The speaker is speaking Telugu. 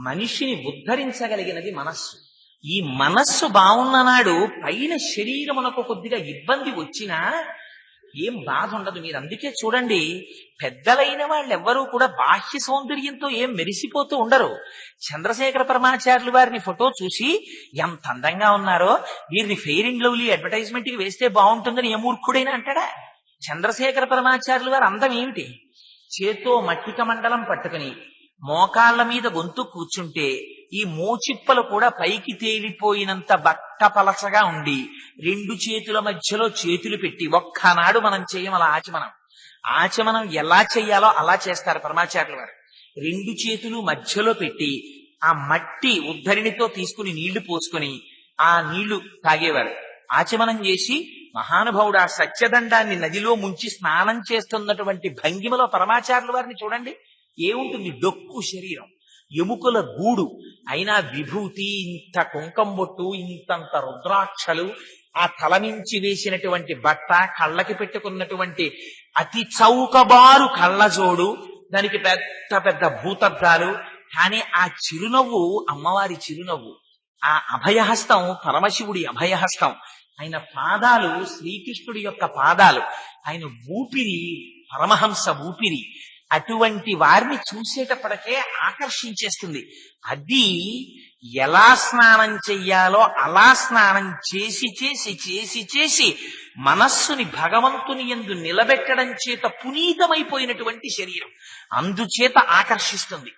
మనిషిని ఉద్ధరించగలిగినది మనస్సు. ఈ మనస్సు బాగున్ననాడు పైన శరీరమునకు కొద్దిగా ఇబ్బంది వచ్చినా ఏం బాధ ఉండదు. మీరు అందుకే చూడండి పెద్దలైన వాళ్ళు ఎవ్వరూ కూడా బాహ్య సౌందర్యంతో ఏం మెరిసిపోతూ ఉండరు. చంద్రశేఖర పరమాచార్యులు వారిని ఫోటో చూసి ఎంత అందంగా ఉన్నారో వీరిని ఫెయిర్ అండ్ లవ్లీ అడ్వర్టైజ్మెంట్కి వేస్తే బాగుంటుందని ఏ మూర్ఖుడైనా అంటాడా? చంద్రశేఖర పరమాచార్యులు వారు అందం ఏమిటి? చేత్తో మట్టిక మండలం పట్టుకుని మోకాళ్ళ మీద గొంతు కూర్చుంటే ఈ మోచిప్పలు కూడా పైకి తేలిపోయినంత బట్ట పలచగా ఉండి రెండు చేతుల మధ్యలో చేతులు పెట్టి ఒక్కనాడు మనం చేయం అలా ఆచమనం. ఆచమనం ఎలా చెయ్యాలో అలా చేస్తారు పరమాచార్యుల వారు. రెండు చేతులు మధ్యలో పెట్టి ఆ మట్టి ఉద్ధరిణితో తీసుకుని నీళ్ళు పోసుకొని ఆ నీళ్ళు తాగేవారు. ఆచమనం చేసి మహానుభావుడు ఆ సత్యదండాన్ని నదిలో ముంచి స్నానం చేస్తున్నటువంటి భంగిమలో పరమాచార్యుల వారిని చూడండి. ఏముంటుంది? డొక్కు శరీరం. ఎముకల గూడు. అయినా విభూతి ఇంత కుంకం బొట్టు ఇంతంత రుద్రాక్షలు ఆ తల నుంచి వేసినటువంటి బట్ట కళ్ళకి పెట్టుకున్నటువంటి అతి చౌకబారు కళ్ళజోడు దానికి పెద్ద పెద్ద భూతద్దాలు. కానీ ఆ చిరునవ్వు అమ్మవారి చిరునవ్వు ఆ అభయహస్తం పరమశివుడి అభయహస్తం ఆయన పాదాలు శ్రీకృష్ణుడి యొక్క పాదాలు ఆయన ఊపిరి పరమహంస ఊపిరి అటువంటి వారిని చూసేటప్పటికే ఆకర్షించేస్తుంది. అది ఎలా స్నానం చెయ్యాలో అలా స్నానం చేసి చేసి చేసి చేసి మనస్సుని భగవంతుని ఎందు నిలబెట్టడం చేత పునీతమైపోయినటువంటి శరీరం. అందుచేత ఆకర్షిస్తుంది.